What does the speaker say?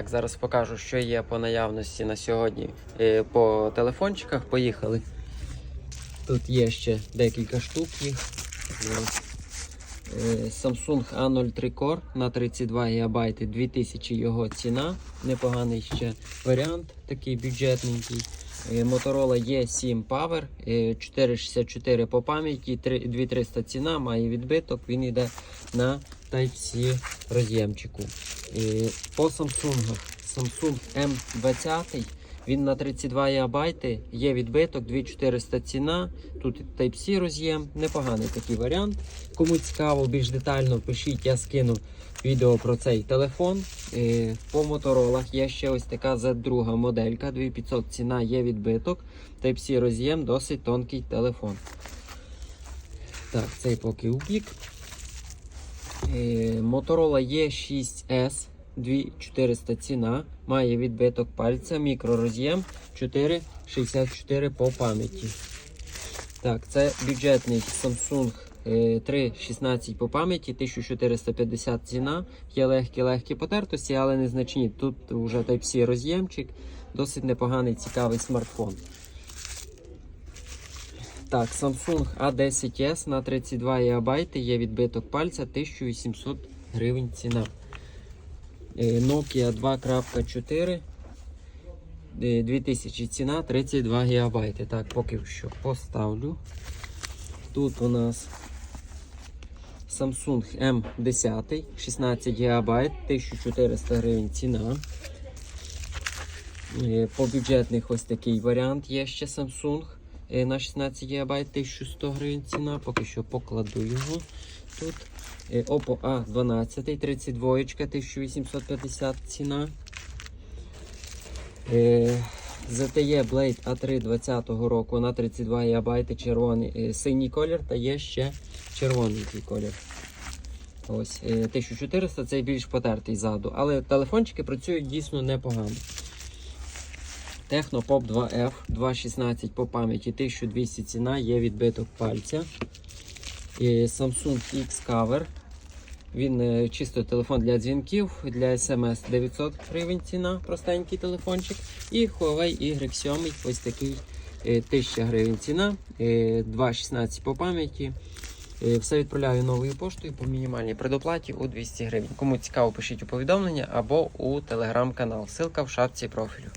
Так, зараз покажу, що є по наявності на сьогодні е, по телефончиках. Поїхали. Тут є ще декілька штук їх. Е, Samsung A03 Core на 32 ГБ, 2000 його ціна. Непоганий ще варіант, такий бюджетненький. Е, Motorola E7 Power, е, 464 по пам'яті, 2300 ціна, має відбиток, він йде на Type-C роз'ємчику. По Samsung, Samsung M20, він на 32 ГБ, є відбиток, 2400 ціна, тут Type-C роз'єм, непоганий такий варіант. Кому цікаво, більш детально пишіть, я скину відео про цей телефон. По моторолах є ще ось така Z2 моделька, 2500 ціна, є відбиток. Type-C роз'єм, досить тонкий телефон. Так, цей поки у бік. Е, Motorola E6S 2400 ціна, має відбиток пальця, мікророз'єм 464 по пам'яті. Так, це бюджетний Samsung е, 316 по пам'яті, 1450 ціна. Є легкі-легкі потертості, але незначні. Тут вже Type-C роз'ємчик, досить непоганий, цікавий смартфон. Так, Samsung A10s на 32 ГБ є відбиток пальця 1800 гривень ціна. Е, Nokia 2.4 е, 2000 ціна 32 ГБ. Так, поки що поставлю. Тут у нас Samsung M10 16 ГБ 1400 гривень ціна. Е, По бюджетних ось такий варіант є ще Samsung е, на 16 ГБ 1100 гривень ціна. Поки що покладу його тут. Е, Oppo A12 32 1850 ціна. Е, ZTE Blade A3 20-го року на 32 ГБ червоний е, синій колір та є ще червоний колір. Ось е, 1400 цей більш потертий ззаду, але телефончики працюють дійсно непогано. Technopop 2F 2.16 по пам'яті 1200 ціна, є відбиток пальця. І Samsung X Cover. Він е, чисто телефон для дзвінків, для SMS 900 гривень ціна, простенький телефончик. І Huawei Y7, ось такий е, 1000 гривень ціна, е, 2.16 по пам'яті. Е, Все відправляю новою поштою по мінімальній предоплаті у 200 гривень. Кому цікаво, пишіть у повідомлення або у телеграм-канал. Ссылка в шапці профілю.